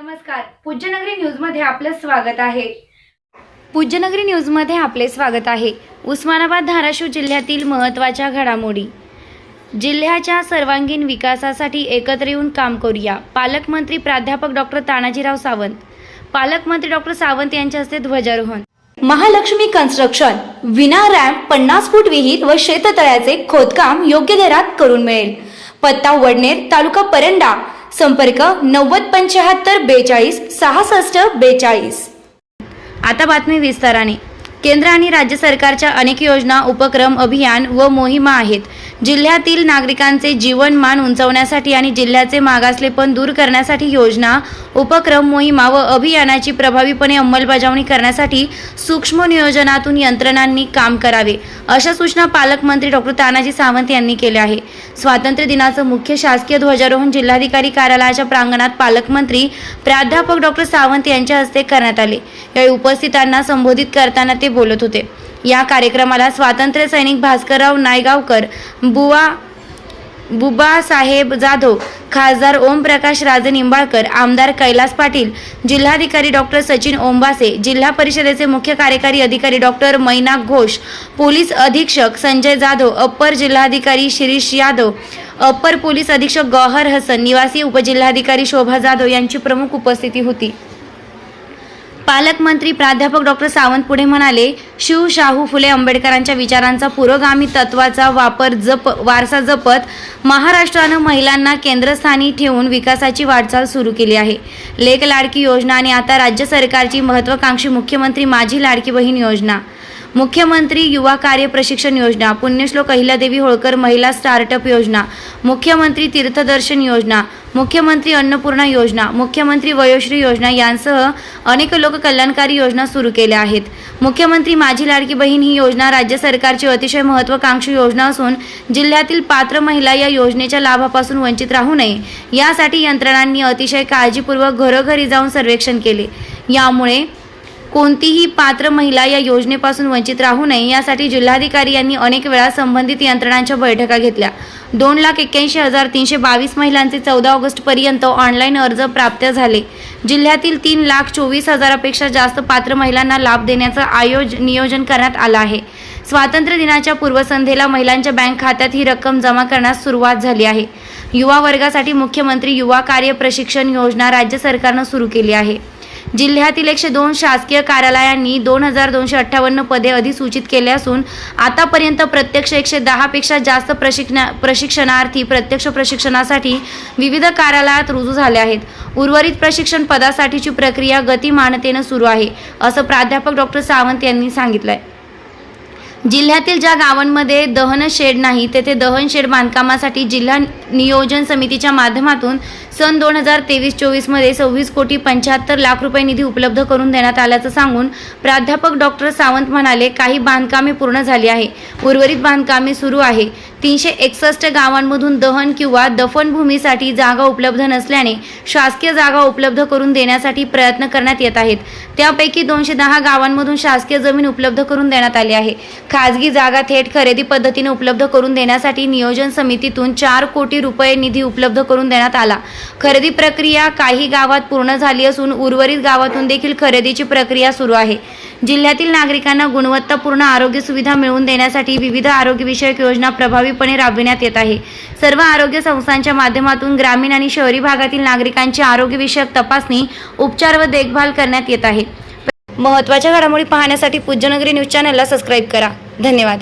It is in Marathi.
नमस्कार. पूज्यनगरी न्यूजमध्ये आपलं स्वागत आहे. पूज्यनगरी न्यूजमध्ये आपले स्वागत आहे. उस्मानाबाद धाराशिव जिल्ह्यातील महत्त्वाच्या घडामोडी. जिल्ह्याच्या सर्वांगीण विकासासाठी एकत्र येऊन काम करूया. पालकमंत्री प्राध्यापक डॉक्टर तानाजीराव सावंत. पालकमंत्री डॉक्टर सावंत यांच्या हस्ते ध्वजारोहण. महालक्ष्मी कन्स्ट्रक्शन विना रॅम्प पन्नास फूट विहीर व शेततळ्याचे खोदकाम योग्य दरात करून मिळेल. पत्ता वडनेर तालुका परंडा संपर्क नव्वद पंच्याहत्तर बेचाळीस सहासष्ट बेचाळीस. आता बातमी विस्ताराने. केंद्र आणि राज्य सरकारच्या अनेक योजना उपक्रम अभियान व मोहिमा आहेत. जिल्ह्यातील नागरिकांचे जीवनमान उंचावण्यासाठी आणि जिल्ह्याचे मागासलेपण दूर करण्यासाठी योजना उपक्रम मोहिमा व अभियानाची प्रभावीपणे अंमलबजावणी करण्यासाठी सूक्ष्म नियोजनातून यंत्रणांनी काम करावे अशा सूचना पालकमंत्री डॉक्टर तानाजी सावंत यांनी केल्या आहे स्वातंत्र्य दिनाचं मुख्य शासकीय ध्वजारोहण जिल्हाधिकारी कार्यालयाच्या प्रांगणात पालकमंत्री प्राध्यापक डॉक्टर सावंत यांच्या हस्ते करण्यात आले. यावेळी उपस्थितांना संबोधित करताना ते बोलत होते. या कार्यक्रमाला स्वातंत्र्य सैनिक भास्करराव नायगावकर बुवा बुबासाहेब जाधव खासदार ओमप्रकाश राजे निंबाळकर आमदार कैलास पाटील जिल्हाधिकारी डॉक्टर सचिन ओंबासे जिल्हा परिषदेचे मुख्य कार्यकारी अधिकारी डॉक्टर मैना घोष पोलीस अधीक्षक संजय जाधव अप्पर जिल्हाधिकारी शिरीष यादव अप्पर पोलीस अधीक्षक गौहर हसन निवासी उपजिल्हाधिकारी शोभा जाधव यांची प्रमुख उपस्थिती होती. पालकमंत्री प्राध्यापक डॉक्टर सावंत पुढे म्हणाले शिव शाहू फुले आंबेडकरांच्या विचारांचा पुरोगामी तत्वाचा वापर जप वारसा जपत महाराष्ट्रानं महिलांना केंद्रस्थानी ठेवून विकासाची वाटचाल सुरू केली आहे. लेक लाडकी योजना आणि आता राज्य सरकारची महत्त्वाकांक्षी मुख्यमंत्री माझी लाडकी बहीण योजना. मुख्यमंत्री युवा कार्य प्रशिक्षण योजना पुण्यश्लोक अहिल्यादेवी होळकर महिला स्टार्टअप योजना मुख्यमंत्री तीर्थदर्शन योजना मुख्यमंत्री अन्नपूर्णा योजना मुख्यमंत्री वयोश्री योजना यांसह अनेक लोककल्याणकारी योजना सुरू केल्या आहेत. मुख्यमंत्री माझी लाडकी बहीण ही योजना राज्य सरकारची अतिशय महत्त्वाकांक्षी योजना असून जिल्ह्यातील पात्र महिला या योजनेच्या लाभापासून वंचित राहू नये यासाठी यंत्रणांनी अतिशय काळजीपूर्वक घरोघरी जाऊन सर्वेक्षण केले. यामुळे कोणतीही पात्र महिला या योजनेपासून वंचित राहू नये यासाठी जिल्हाधिकारी यांनी अनेक वेळा संबंधित यंत्रणांच्या बैठका घेतल्या. दोन लाख एक्क्याऐंशी हजार तीनशे बावीस महिलांचे चौदा ऑगस्टपर्यंत ऑनलाईन अर्ज प्राप्त झाले. जिल्ह्यातील तीन लाख चोवीस हजारापेक्षा जास्त पात्र महिलांना लाभ देण्याचं आयोज नियोजन करण्यात आलं आहे. स्वातंत्र्य दिनाच्या पूर्वसंध्येला महिलांच्या बँक खात्यात ही रक्कम जमा करण्यास सुरुवात झाली आहे. युवा वर्गासाठी मुख्यमंत्री युवा कार्य प्रशिक्षण योजना राज्य सरकारनं सुरू केली आहे. जिल्ह्यातील एकशे दोन शासकीय कार्यालयांनी दोन हजार दोनशे अठ्ठावन्न पदे अधिसूचित केले असून आतापर्यंत प्रत्यक्ष एकशे दहापेक्षा जास्त प्रशिक्षणा प्रशिक्षणार्थी प्रत्यक्ष प्रशिक्षणासाठी विविध कार्यालयात रुजू झाले आहेत. उर्वरित प्रशिक्षण पदासाठीची प्रक्रिया गतिमानतेनं सुरू आहे असं प्राध्यापक डॉक्टर सावंत यांनी सांगितलंय. जिल्ह्यातील ज्या गावांमध्ये दहन शेड नाही तेथे दहन शेड बांधकामासाठी जिल्हा नियोजन समितीच्या माध्यमातून सन दोन हजार तेवीस चोवीसमध्ये सव्वीस कोटी पंच्याहत्तर लाख रुपये निधी उपलब्ध करून देण्यात आल्याचं सांगून प्राध्यापक डॉक्टर सावंत म्हणाले काही बांधकामे पूर्ण झाली आहे. उर्वरित बांधकामे सुरू आहे. तीनशे एकसष्ट गावांमधून दहन किंवा दफनभूमीसाठी जागा उपलब्ध नसल्याने शासकीय जागा उपलब्ध करून देण्यासाठी प्रयत्न करण्यात येत आहेत. त्यापैकी दोनशे दहा गावांमधून शासकीय जमीन उपलब्ध करून देण्यात आली आहे. खाजगी जागा थेट खरेदी पद्धतीने उपलब्ध करून देण्यासाठी नियोजन समितीतून चार कोटी रुपये निधी उपलब्ध करून देण्यात आला. खरेदी प्रक्रिया काही गावात पूर्ण झाली असून उर्वरित गावातून देखील खरेदीची प्रक्रिया सुरू आहे. जिल्ह्यातील नागरिकांना गुणवत्तापूर्ण आरोग्य सुविधा मिळवून देण्यासाठी विविध आरोग्यविषयक योजना प्रभावीपणे राबविण्यात येत आहे. सर्व आरोग्य संस्थांच्या माध्यमातून ग्रामीण आणि शहरी भागातील नागरिकांची आरोग्यविषयक तपासणी उपचार व देखभाल करण्यात येत आहे. महत्त्वाच्या घडामोडी पाहण्यासाठी पूज्यनगरी न्यूज चॅनलला सबस्क्राईब करा. धन्यवाद.